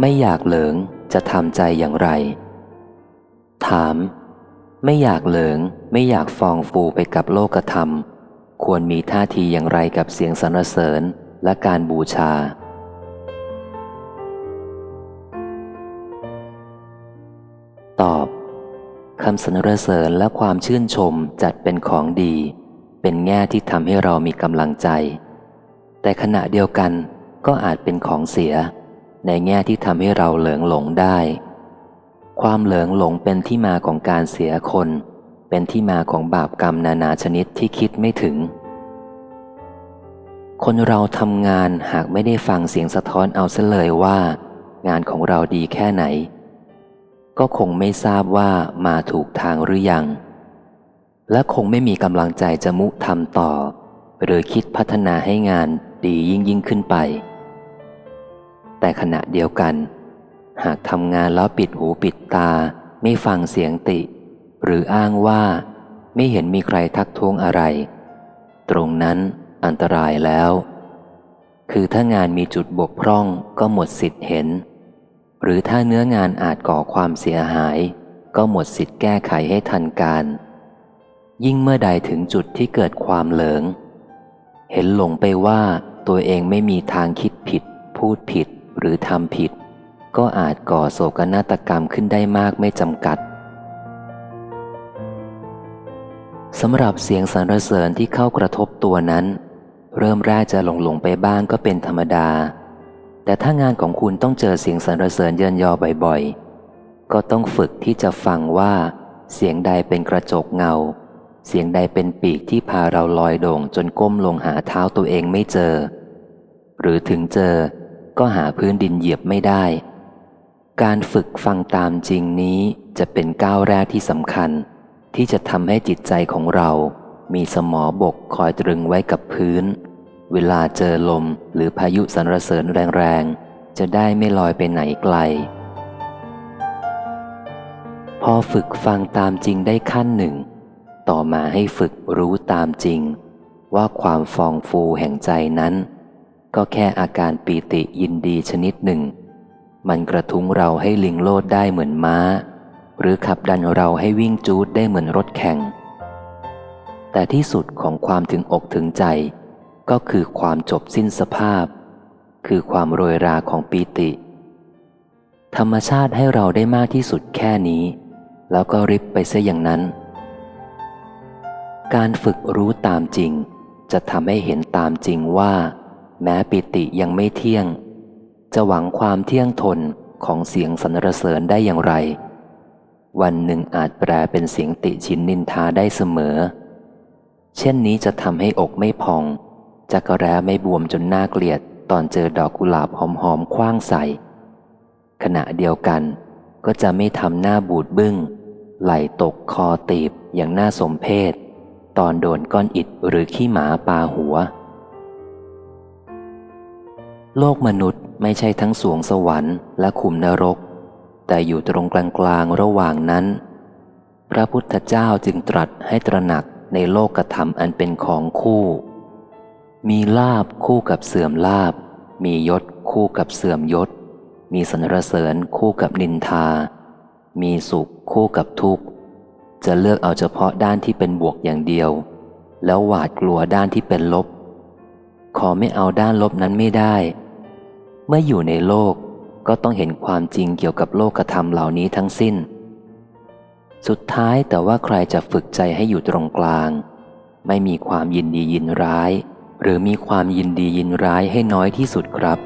ไม่อยากเหลิงจะทำใจอย่างไร ถาม ไม่อยากเหลิงไม่อยากฟองฟูไปกับโลกธรรม ควรมีท่าทีอย่างไรกับเสียงสรรเสริญและการบูชา ตอบคำสรรเสริญและความชื่นชมจัดเป็นของดี เป็นแง่ที่ทำให้เรามีกำลังใจ แต่ขณะเดียวกันก็อาจเป็นของเสีย ในแง่ที่ทำให้เราเหลิงหลงได้ ความเหลิงหลงเป็นที่มาของการเสียคน เป็นที่มาของบาปกรรมนานาชนิดที่คิดไม่ถึง คนเราทำงานหากไม่ได้ฟังเสียงสะท้อนเอาเสเลยว่า งานของเราดีแค่ไหน ก็คงไม่ทราบว่ามาถูกทางหรือยัง และคงไม่มีกำลังใจจะมุทำต่อ หรือคิดพัฒนาให้งานดียิ่งยิ่งขึ้นไป แต่ขณะเดียวกัน หากทำงานแล้วปิดหูปิดตา ไม่ฟังเสียงติ หรืออ้างว่า ไม่เห็นมีใครทักท้วงอะไร ตรงนั้นอันตรายแล้ว คือถ้างานมีจุดบกพร่องก็หมดสิทธิ์เห็น หรือถ้าเนื้องานอาจก่อความเสียหาย ก็หมดสิทธิ์แก้ไขให้ทันการ ยิ่งเมื่อใดถึงจุดที่เกิดความเหลิงเห็นหลงไปว่าตัวเองไม่มีทางคิดผิด พูดผิด หรือทำผิด ก็อาจก่อโศกนาฏกรรมขึ้นได้มากไม่จำกัดสำหรับเสียงสรรเสริญที่เข้ากระทบตัวนั้น เริ่มแรกจะหลงหลงไปบ้างก็เป็นธรรมดา แต่ถ้างานของคุณต้องเจอเสียงสรรเสริญเยินยอบ่อยๆ ก็ต้องฝึกที่จะฟังว่า เสียงใดเป็นกระจกเงา เสียงใดเป็นปีกที่พาเราลอยโด่งจนก้มลงหาเท้าตัวเองไม่เจอ หรือถึงเจอ ก็หาพื้นดินเหยียบไม่ได้ การฝึกฟังตามจริงนี้จะเป็นก้าวแรกที่สำคัญ ที่จะทำให้จิตใจของเรามีสมอบกคอยตรึงไว้กับพื้น เวลาเจอลมหรือพายุสรรเสริญแรงๆ จะได้ไม่ลอยไปไหนไกล พอฝึกฟังตามจริงได้ขั้นหนึ่ง ต่อมาให้ฝึกรู้ตามจริง ว่าความฟองฟูแห่งใจนั้น ก็แค่อาการปีติยินดีชนิดหนึ่ง มันกระทุ้งเราให้ลิงโลดได้เหมือนม้า หรือขับดันเราให้วิ่งจูดได้เหมือนรถแข่ง แต่ที่สุดของความถึงอกถึงใจ ก็คือความจบสิ้นสภาพ คือความโรยราของปีติ ธรรมชาติให้เราได้มากที่สุดแค่นี้ แล้วก็ริบไปซะอย่างนั้น การฝึกรู้ตามจริง จะทำให้เห็นตามจริงว่า แม้ปิติยังไม่เที่ยง จะหวังความเที่ยงทนของเสียงสรรเสริญได้อย่างไร วันหนึ่งอาจแปลเป็นเสียงติชินนินทาได้เสมอ เช่นนี้จะทำให้อกไม่พองจักระแร้ไม่บวมจนน่าเกลียดตอนเจอดอกกุหลาบหอมๆคว้างใส่ ขณะเดียวกันก็จะไม่ทำหน้าบูดบึง้ง ไหลตกคอตีบอย่างน่าสมเพชตอนโดนก้อนอิดหรือขี้หมาปาหัว โลกมนุษย์ไม่ใช่ทั้งสวงสวรรค์และขุมนรก แต่อยู่ตรงกลางๆระหว่างนั้น พระพุทธเจ้าจึงตรัสให้ตระหนักในโลกธรรมอันเป็นของคู่ มีลาบคู่กับเสื่อมลาบ มียศคู่กับเสื่อมยศ มีสรรเสริญคู่กับนินทา มีสุขคู่กับทุกข์ จะเลือกเอาเฉพาะด้านที่เป็นบวกอย่างเดียว แล้วหวาดกลัวด้านที่เป็นลบ ขอไม่เอาด้านลบนั้นไม่ได้ เมื่ออยู่ในโลกก็ต้องเห็นความจริงเกี่ยวกับโลกธรรมเหล่านี้ทั้งสิ้น สุดท้ายแต่ว่าใครจะฝึกใจให้อยู่ตรงกลาง ไม่มีความยินดียินร้าย หรือมีความยินดียินร้ายให้น้อยที่สุดครับ